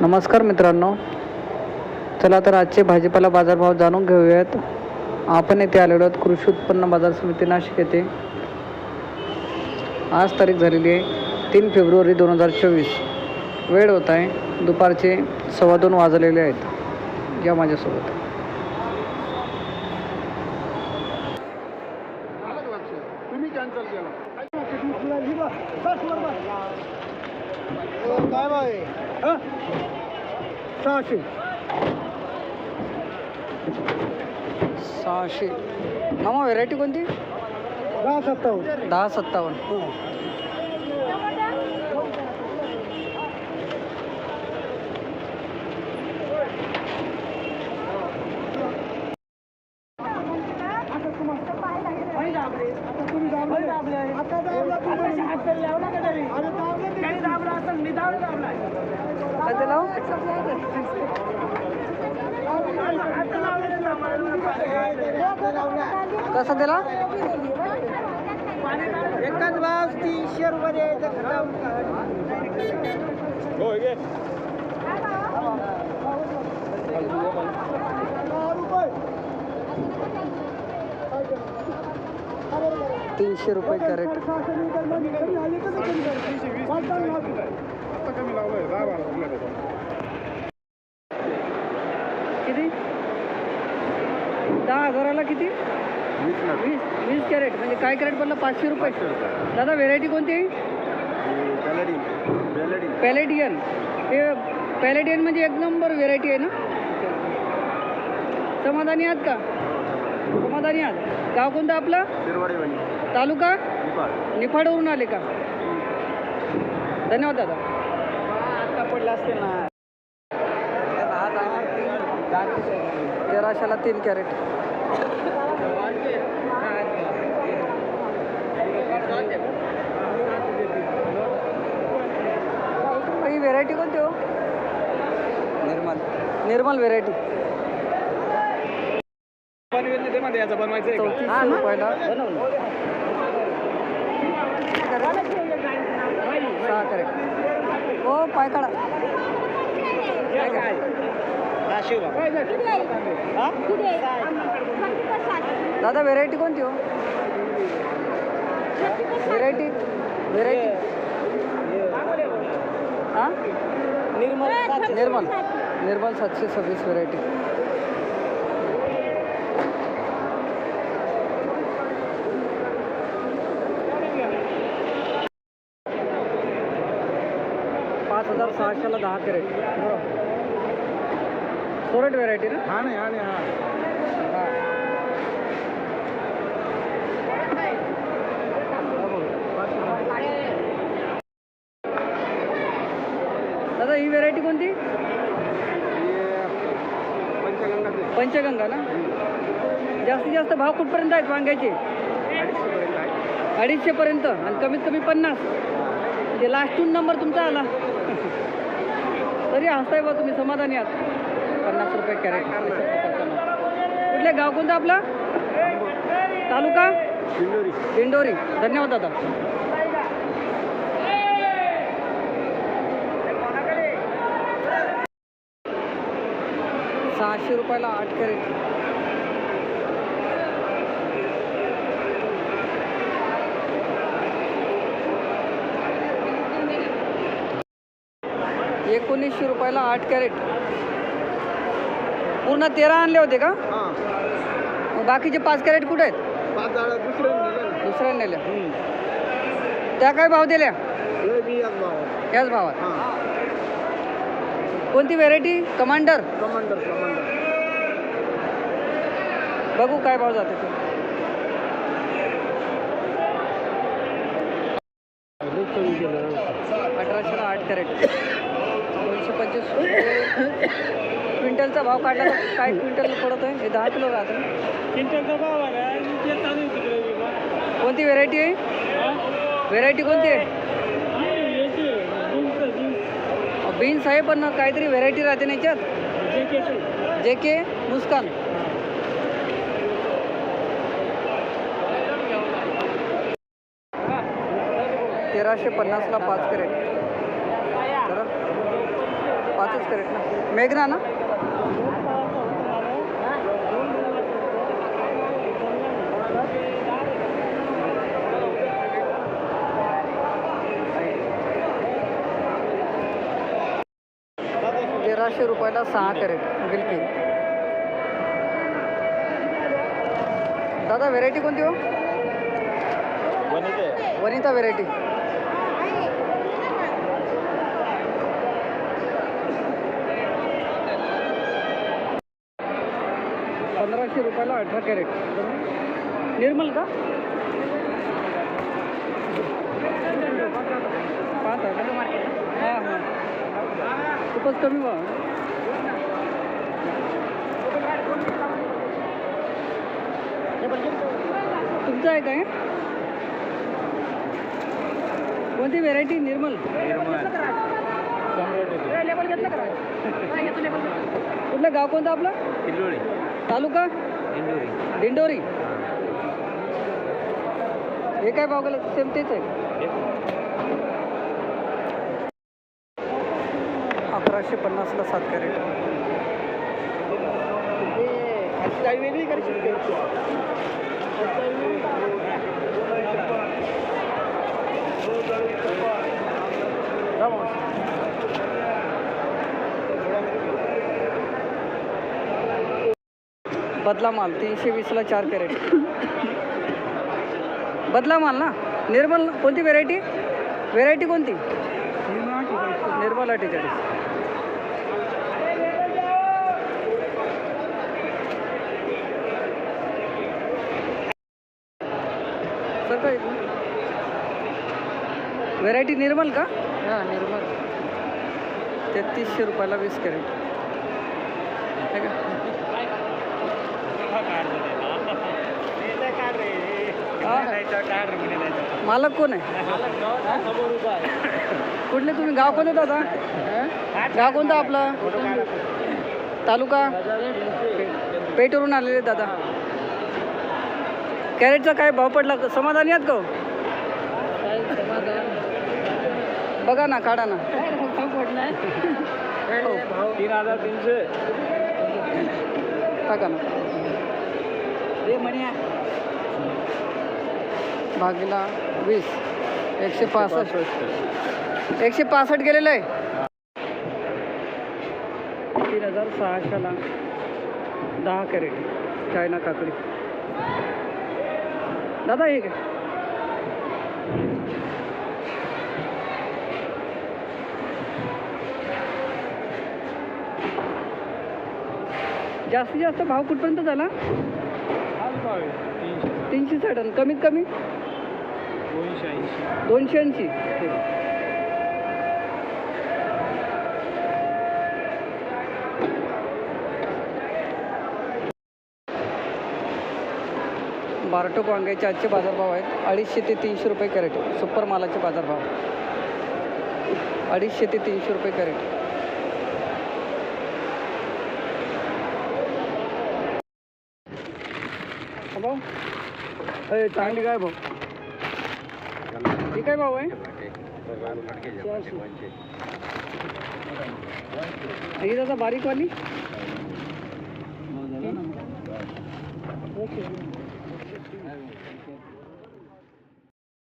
नमस्कार मित्रांनो. चला तर आजचे भाजीपाला बाजारभाव जाणून घेऊयात. आपण येथे आलेलो आहोत कृषी उत्पन्न बाजार समिती नाशिक येथे. आज तारीख झालेली आहे तीन फेब्रुवारी दोन हजार चोवीस. वेळ होत आहे. दुपारचे सव्वा दोन वाजलेले आहेत. या माझ्यासोबत तुम्ही कॅन्सल केला काय बाय सहाशे सहाशे मामा व्हेरायटी कोणती दहा सत्तावन्न दहा सत्तावन्न काय दिला हो? कसा दिला एकाच भाव तीनशे रुपये तीनशे रुपये कॅरेट. किती? दहा हजाराला किती? वीस वीस. कॅरेट. म्हणजे काय कॅरेट पडलं? पाचशे रुपये. दादा व्हेरायटी कोणती आहे? पॅलेडियन. ते पॅलेडियन म्हणजे एक नंबर व्हेरायटी आहे ना? समाधानी आहात का? समाधानी आहात. गाव कोणतं आपलं? तालुका? निफाडवरून आले का? धन्यवाद दादा. आता पडला असते ना तेराशेला तीन कॅरेट. ही व्हेरायटी कोणती हो? निर्मल. निर्मल व्हेरायटी रुपयाला. सहा कॅरेट हो पाय काढा दादा व्हेरायटी कोणती हो? व्हेरायटी व्हेरायटी हां? निर्मल निर्मल. निर्मल सातशे सव्वीस व्हेरायटी सहाशेला दहा कॅरेट. सोरट व्हेरायटी ना? हा नाही हा नाही हा. दादा ही व्हेरायटी कोणती? पंचगंगा ना? जास्तीत जास्त भाव कुठपर्यंत आहेत वांग्याचे? अडीचशे पर्यंत आणि कमीत कमी पन्नास. म्हणजे लास्टून नंबर तुमचा आला. तरी हसताय बा तुम्ही समाधानी आहात. पन्नास रुपये कॅरेट. कुठले गाव कोणतं आपलं? तालुका? दिंडोरी. दिंडोरी. धन्यवाद दादा. सहाशे रुपयाला आठ कॅरेट. एकोणीसशे रुपयाला आठ कॅरेट. पूर्ण तेरा आणले होते का? बाकीचे पाच कॅरेट कुठे आहेत? दुसऱ्या नेल्या त्या काय भाव दिल्या? याच भावात. हा. कोणती व्हेरायटी कमांडर. Commander commander. बघू काय भाव जाते ते. अठराशेला आठ कॅरेट. दोनशे पंचवीस क्विंटलचा भाव काढला तर काय क्विंटल पडत आहे हे दहा किलो राहतं ना कोणती व्हेरायटी आहे? व्हेरायटी कोणती आहे? बीन्स आहे पण काहीतरी व्हेरायटी राहते ना याच्यात. जे के मुस्कान. तेराशे पन्नासला पाच कॅरेट. तर पाचच कॅरेट ना. मेघना ना? तेराशे रुपयाला सहा कॅरेट गिलकी दादा व्हेरायटी कोणती हो? वनिता व्हेरायटी पंधराशे रुपयाला अठरा कॅरेट. निर्मल का? पाच हजार. हां हां. खूपच कमी भाव तुमचं आहे काय? कोणती व्हेरायटी निर्मल. कुठलं गाव कोणतं आपलं? किल्लोळी तालुका? इंदोरी दिंडोरी. हे. काय भाव गेलं सेम तेच आहे. अकराशे पन्नासला सात कॅरेट. काही वेगळी करायची बदला माल तीनशे वीसला चार कॅरेट. बदला माल ना? निर्मल कोणती व्हेरायटी व्हेरायटी कोणती? निर्मल अठ्ठेचाळीस सर काय व्हेरायटी निर्मल का? हां निर्मल. तेहतीसशे रुपयाला वीस कॅरेट आहे का? मालक कोण आहे? कुठले तुम्ही? गाव कोणतं दादा? गाव कोणतं आपलं? तालुका? पेठवरून आलेले दादा. कॅरेटचा काय भाव पडला? समाधानी आहात का हो? बघा ना काढा ना. हो, तीन हजार तीनशे. टाका ना. भागीला वीस. एकशे पासष्ट. एकशे पासष्ट. गेलेलं आहे. तीन हजार सहाशेला दहा कॅरेट. चायना काकडी. दादा हे काय जास्तीत जास्त भाव कुठपर्यंत झाला? तीनशे तीनशे साठ आणि कमीत कमी? दोनशे ऐंशी. दोनशे ऐंशी बारटोक वांग्याचे आजचे बाजारभाव आहेत. अडीचशे ते तीनशे रुपये कॅरेट. सुपर मालाचे बाजारभाव. अडीचशे ते तीनशे रुपये कॅरेट हा भाऊ अय, चांगली काय भाऊ? ही काय भाऊ आहे ही दादा बारीकवाली